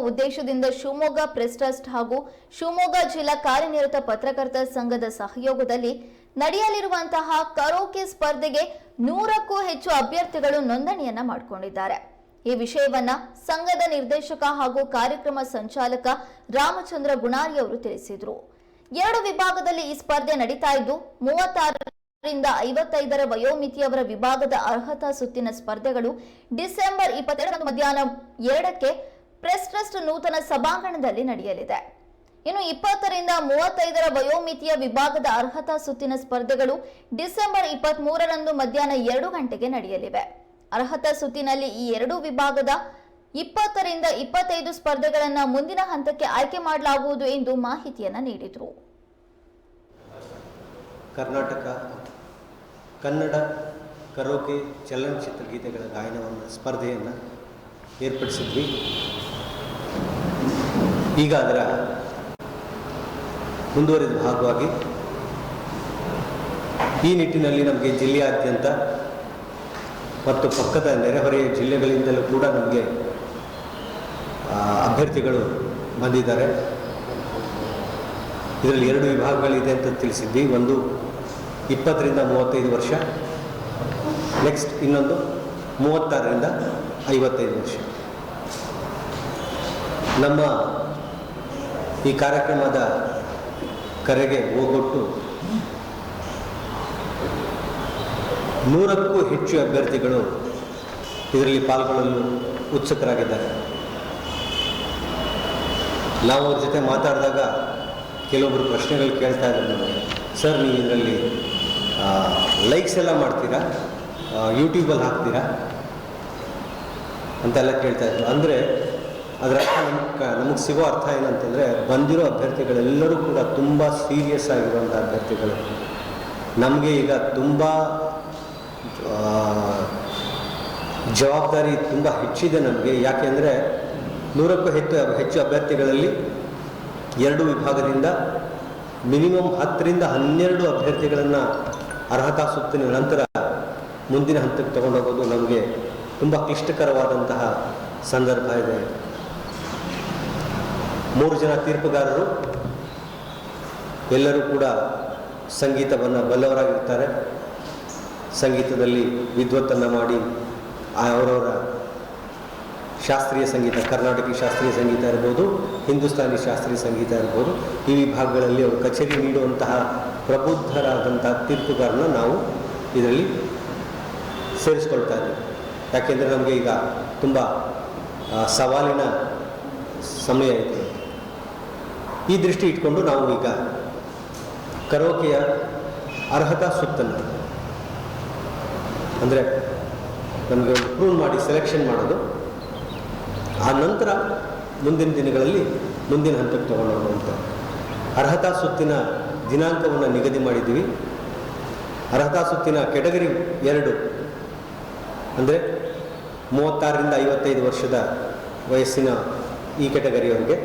ಉದ್ದೇಶದಿಂದ Shivamogga press trust ಹಾಗೂ ಶಿವಮೊಗ್ಗ ಜಿಲ್ಲಾ ಕಾರ್ಯನಿರತ ಪತ್ರಕರ್ತರ ಸಂಘದ ಸಹಯೋಗದಲ್ಲಿ ನಡೆಯಲಿರುವಂತಹ ಕರೋಕೆ ಸ್ಪರ್ಧೆಗೆ ನೂರಕ್ಕೂ ಹೆಚ್ಚು ಅಭ್ಯರ್ಥಿಗಳು ನೋಂದಣಿಯನ್ನ ಮಾಡಿಕೊಂಡಿದ್ದಾರೆ. ಈ ವಿಷಯವನ್ನ ಸಂಘದ ನಿರ್ದೇಶಕ ಹಾಗೂ ಕಾರ್ಯಕ್ರಮ ಸಂಚಾಲಕ ರಾಮಚಂದ್ರ ಗುಣಾರಿ ಅವರು ತಿಳಿಸಿದರು. ಎರಡು ವಿಭಾಗದಲ್ಲಿ ಈ ಸ್ಪರ್ಧೆ ನಡೀತಾ ಇದ್ದು, ಮೂವತ್ತಾರರಿಂದ ಐವತ್ತೈದರ ವಯೋಮಿತಿಯವರ ವಿಭಾಗದ ಅರ್ಹತಾ ಸುತ್ತಿನ ಸ್ಪರ್ಧೆಗಳು ಡಿಸೆಂಬರ್ ಇಪ್ಪತ್ತೆರಡರಂದು ಮಧ್ಯಾಹ್ನ ಎರಡಕ್ಕೆ ಪ್ರೆಸ್ ಟ್ರಸ್ಟ್ ನೂತನ ಸಭಾಂಗಣದಲ್ಲಿ ನಡೆಯಲಿದೆ. ಇನ್ನು ಇಪ್ಪತ್ತರಿಂದ ಮೂವತ್ತೈದರ ವಯೋಮಿತಿಯ ವಿಭಾಗದ ಅರ್ಹತಾ ಸುತ್ತಿನ ಸ್ಪರ್ಧೆಗಳು ಡಿಸೆಂಬರ್ ಇಪ್ಪತ್ತ್ ಮೂರರಂದು ಮಧ್ಯಾಹ್ನ ಎರಡು ಗಂಟೆಗೆ ನಡೆಯಲಿವೆ. ಅರ್ಹತಾ ಸುತ್ತಿನಲ್ಲಿ ಈ ಎರಡು ವಿಭಾಗದ ಇಪ್ಪತ್ತರಿಂದ ಇಪ್ಪತ್ತೈದು ಸ್ಪರ್ಧೆಗಳನ್ನು ಮುಂದಿನ ಹಂತಕ್ಕೆ ಆಯ್ಕೆ ಮಾಡಲಾಗುವುದು ಎಂದು ಮಾಹಿತಿಯನ್ನು ನೀಡಿದರು. ಕರ್ನಾಟಕ, ಕನ್ನಡ, ಕರೋಕೆ ಚಲನಚಿತ್ರ ಗೀತೆಗಳ ಗಾಯನವನ್ನು ಸ್ಪರ್ಧೆಯನ್ನು ಏರ್ಪಡಿಸಿದ್ವಿ. ಈಗ ಅದರ ಮುಂದುವರಿದ ಭಾಗವಾಗಿ ಈ ನಿಟ್ಟಿನಲ್ಲಿ ನಮಗೆ ಜಿಲ್ಲೆಯಾದ್ಯಂತ ಮತ್ತು ಪಕ್ಕದ ನೆರೆಹೊರೆಯ ಜಿಲ್ಲೆಗಳಿಂದಲೂ ಕೂಡ ನಮಗೆ ಅಭ್ಯರ್ಥಿಗಳು ಬಂದಿದ್ದಾರೆ. ಇದರಲ್ಲಿ ಎರಡು ವಿಭಾಗಗಳಿದೆ ಅಂತ ತಿಳಿಸಿದ್ವಿ. ಒಂದು ಇಪ್ಪತ್ತರಿಂದ ಮೂವತ್ತೈದು ವರ್ಷ, ನೆಕ್ಸ್ಟ್ ಇನ್ನೊಂದು ಮೂವತ್ತಾರರಿಂದ ಐವತ್ತೈದು ವರ್ಷ. ನಮ್ಮ ಈ ಕಾರ್ಯಕ್ರಮದ ಕರೆಗೆ ಹೋಗೊಟ್ಟು ನೂರಕ್ಕೂ ಹೆಚ್ಚು ಅಭ್ಯರ್ಥಿಗಳು ಇದರಲ್ಲಿ ಪಾಲ್ಗೊಳ್ಳಲು ಉತ್ಸುಕರಾಗಿದ್ದಾರೆ. ನಾವು ಅವ್ರ ಜೊತೆ ಮಾತಾಡಿದಾಗ ಕೆಲವೊಬ್ಬರು ಪ್ರಶ್ನೆಗಳು ಕೇಳ್ತಾ ಇದ್ದಾರೆ ನಮಗೆ. ಸರ್, ನೀವು ಇದರಲ್ಲಿ ಲೈಕ್ಸ್ ಎಲ್ಲ ಮಾಡ್ತೀರಾ? ಯೂಟ್ಯೂಬಲ್ಲಿ ಹಾಕ್ತೀರಾ? ಅಂತೆಲ್ಲ ಕೇಳ್ತಾ ಇದ್ರು. ಅಂದರೆ ಅದರ ಅರ್ಥ ನಮ್ಗೆ ನಮಗೆ ಸಿಗೋ ಅರ್ಥ ಏನಂತಂದರೆ, ಬಂದಿರೋ ಅಭ್ಯರ್ಥಿಗಳೆಲ್ಲರೂ ಕೂಡ ತುಂಬ ಸೀರಿಯಸ್ ಆಗಿರುವಂಥ ಅಭ್ಯರ್ಥಿಗಳು. ನಮಗೆ ಈಗ ತುಂಬ ಜವಾಬ್ದಾರಿ ತುಂಬ ಹೆಚ್ಚಿದೆ ನಮಗೆ. ಯಾಕೆಂದರೆ ನೂರಕ್ಕೂ ಹೆಚ್ಚು ಹೆಚ್ಚು ಅಭ್ಯರ್ಥಿಗಳಲ್ಲಿ ಎರಡು ವಿಭಾಗದಿಂದ ಮಿನಿಮಮ್ ಹತ್ತರಿಂದ ಹನ್ನೆರಡು ಅಭ್ಯರ್ಥಿಗಳನ್ನು ಅರ್ಹತಾ ಸುತ್ತಿನ ನಂತರ ಮುಂದಿನ ಹಂತಕ್ಕೆ ತಗೊಂಡೋಗೋದು ನಮಗೆ ತುಂಬ ಕ್ಲಿಷ್ಟಕರವಾದಂತಹ ಸಂದರ್ಭ ಇದೆ. ಮೂರು ಜನ ತೀರ್ಪುಗಾರರು, ಎಲ್ಲರೂ ಕೂಡ ಸಂಗೀತವನ್ನು ಬಲ್ಲವರಾಗಿರ್ತಾರೆ. ಸಂಗೀತದಲ್ಲಿ ವಿದ್ವತ್ತನ್ನು ಮಾಡಿ ಅವರವರ ಶಾಸ್ತ್ರೀಯ ಸಂಗೀತ, ಕರ್ನಾಟಕ ಶಾಸ್ತ್ರೀಯ ಸಂಗೀತ ಇರ್ಬೋದು, ಹಿಂದೂಸ್ತಾನಿ ಶಾಸ್ತ್ರೀಯ ಸಂಗೀತ ಇರ್ಬೋದು, ಈ ವಿಭಾಗಗಳಲ್ಲಿ ಅವರು ಕಚೇರಿ ನೀಡುವಂತಹ ಪ್ರಬುದ್ಧರಾದಂತಹ ತೀರ್ಪುಗಾರನ ನಾವು ಇದರಲ್ಲಿ ಸೇರಿಸ್ಕೊಳ್ತಾ ಇದ್ದೀವಿ. ಯಾಕೆಂದರೆ ನಮಗೆ ಈಗ ತುಂಬ ಸವಾಲಿನ ಸಮಯ ಇದೆ. ಈ ದೃಷ್ಟಿ ಇಟ್ಕೊಂಡು ನಾವು ಈಗ ಕರೋಕೆಯ ಅರ್ಹತಾ ಸುತ್ತನ್ನು ಅಂದರೆ ನಮಗೆ ಪ್ರೂವ್ ಮಾಡಿ ಸೆಲೆಕ್ಷನ್ ಮಾಡೋದು, ಆ ನಂತರ ಮುಂದಿನ ದಿನಗಳಲ್ಲಿ ಮುಂದಿನ ಹಂತಕ್ಕೆ ಅಂತ. ಅರ್ಹತಾ ಸುತ್ತಿನ ದಿನಾಂಕವನ್ನು ನಿಗದಿ ಮಾಡಿದ್ದೀವಿ. ಅರ್ಹತಾ ಸುತ್ತಿನ ಕೆಟಗರಿ ಎರಡು ಅಂದರೆ ಮೂವತ್ತಾರರಿಂದ ಐವತ್ತೈದು ವರ್ಷದ ವಯಸ್ಸಿನ ಈ ಕೆಟಗರಿಯವರಿಗೆ